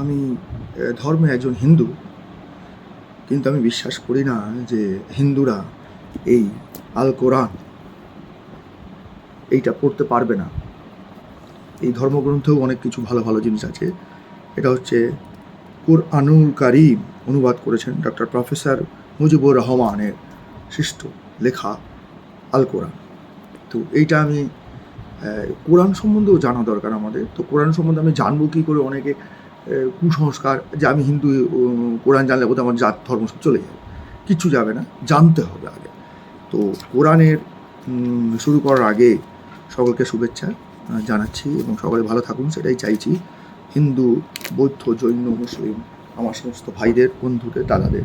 আমি ধর্মে একজন হিন্দু, কিন্তু আমি বিশ্বাস করি না যে হিন্দুরা এই আল কোরআন এইটা পড়তে পারবে না। এই ধর্মগ্রন্থেও অনেক কিছু ভালো ভালো জিনিস আছে। এটা হচ্ছে কুরআনুল কারিম অনুবাদ করেছেন ডক্টর প্রফেসর মুজিবুর রহমানের সৃষ্ট লেখা আল কোরআন। তো এইটা আমি কোরআন সম্বন্ধেও জানা দরকার আমাদের। তো কোরআন সম্বন্ধে আমি জানব কী করে অনেকে কুসংস্কার, যে আমি হিন্দু কোরআন জানলে বোধহয় আমার জাত, ধর্ম চলে যাবে। কিচ্ছু যাবে না, জানতে হবে আগে। তো কোরআনের শুরু করার আগে সকলকে শুভেচ্ছা জানাচ্ছি এবং সকলে ভালো থাকুন, সেটাই চাইছি। হিন্দু, বৌদ্ধ, জৈন, মুসলিম, আমার সমস্ত ভাইদের, বন্ধুদের, দাদাদের।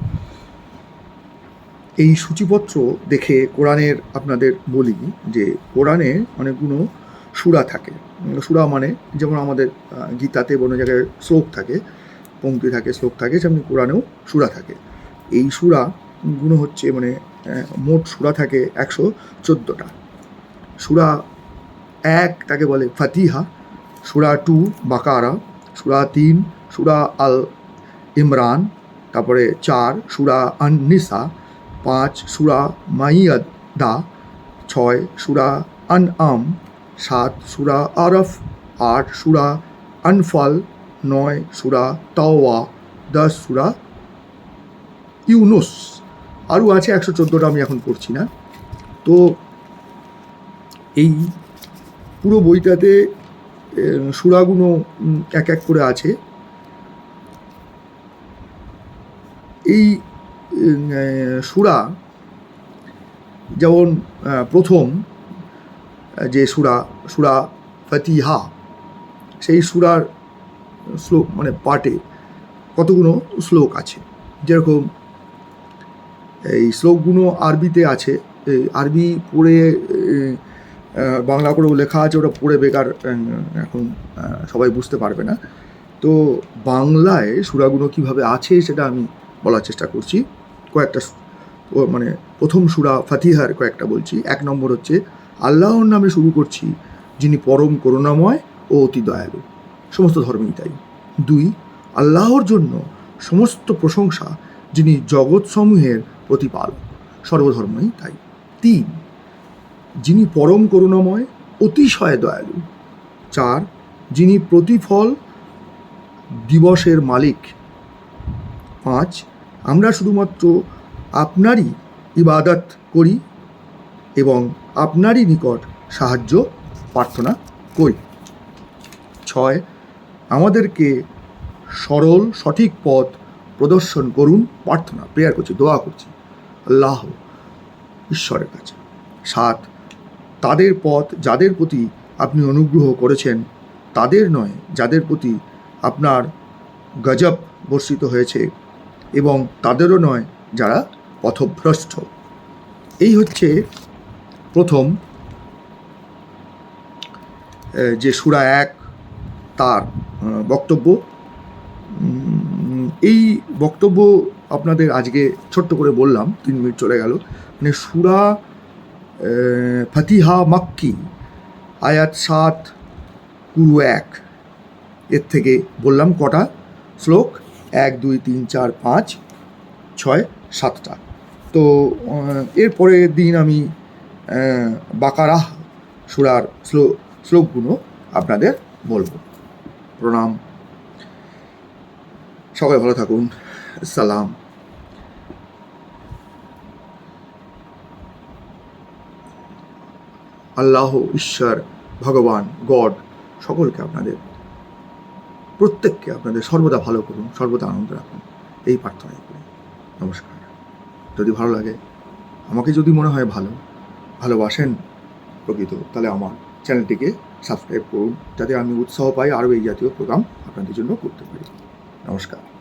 এই সূচিপত্র দেখে কোরআনের আপনাদের বলি যে কোরআনে অনেকগুলো সুরা থাকে। সুরা মানে যেমন আমাদের গীতাতে কোনো জায়গায় শ্লোক থাকে, পঙ্ক্তি থাকে, শ্লোক থাকে সেমনি কোরআনেও সুরা থাকে। এই সুরা গুলো হচ্ছে মানে মোট সুরা থাকে একশো চোদ্দোটা। সুরা এক তাকে বলে ফাতিহা, সুরা টু বাকারা, সুরা তিন সুরা আল ইমরান, তারপরে চার সুরা আন নিসা পাঁচ সুরা মাইয়াদা, ছয় সুরা আন আম সাত সুরা আরফ, আট সুরা আনফাল, নয় সুরা তাওয়া, দশ সুরা ইউনুস। আরও আছে একশো চোদ্দোটা আমি এখন পড়ছি না। তো এই পুরো বইটাতে সুরাগুলো এক এক করে আছে। এই সুরা যেমন প্রথম যে সুরা সুরা ফতিহা, সেই সুরার শ্লোক মানে পাটে কতগুলো শ্লোক আছে? যেরকম এই শ্লোকগুলো আরবিতে আছে আরবি পড়ে বাংলা করেও লেখা আছে, ওটা পড়ে বেকার এখন সবাই বুঝতে পারবে না। তো বাংলায় সুরাগুলো কীভাবে আছে সেটা আমি বলার চেষ্টা করছি। কয়েকটা মানে প্রথম সুরা ফাতিহার কয়েকটা বলছি। এক নম্বর হচ্ছে আল্লাহর নামে শুরু করছি, যিনি পরম করুণাময় ও অতি দয়ালু। সমস্ত ধর্মেই তাই। দুই, আল্লাহর জন্য সমস্ত প্রশংসা যিনি জগৎসমূহের প্রতিপালক, সর্বধর্মই তাই। তিন, যিনি পরম করুণাময়, অতিশয় দয়ালু। চার, যিনি প্রতিফল দিবসের মালিক। পাঁচ, আমরা শুধুমাত্র আপনারই ইবাদত করি এবং আপনারই নিকট সাহায্য, প্রার্থনা করি। ছয়, আমাদেরকে সরল, সঠিক পথ প্রদর্শন করুন, প্রার্থনা, প্রেয়ার করছি, দোয়া করছি, আল্লাহ ঈশ্বরের কাছে। সাত, তাদের পথ যাদের প্রতি আপনি অনুগ্রহ করেছেন, তাদের নয়, যাদের প্রতি আপনার গজব বর্ষিত হয়েছে এবং তাদেরও নয়, যারা পথভ্রষ্ট। এই হচ্ছে প্রথম যে সুরা এক তার বক্তব্য। এই বক্তব্য আপনাদের আজকে ছোট্ট করে বললাম তিন মিনিট চলে গেল। মানে সুরা ফাতিহা মাক্কি আয়াত সাত পুরো এক এর থেকে বললাম কটা শ্লোক? এক দুই তিন চার পাঁচ ছয় সাতটা। তো আহ, এরপরে দিন আমি বাকারাহ সুরার শ্লো শ্লোকগুলো আপনাদের বলব। প্রণাম। সবাই ভালো থাকুন। সালাম। আল্লাহ, ঈশ্বর, ভগবান, গড সকলকে আপনাদের, প্রত্যেককে আপনাদের সর্বদা ভালো করুন, সর্বদা আনন্দ রাখুন। এই প্রার্থনাই করি। নমস্কার। যদি ভালো লাগে, আমাকে যদি মনে হয় ভালো ভালোবাসেন প্রকৃত, তাহলে আমার চ্যানেলটিকে সাবস্ক্রাইব করুন, যাতে আমি উৎসাহ পাই আরও এই জাতীয় প্রোগ্রাম আপনাদের জন্য করতে পারি। নমস্কার।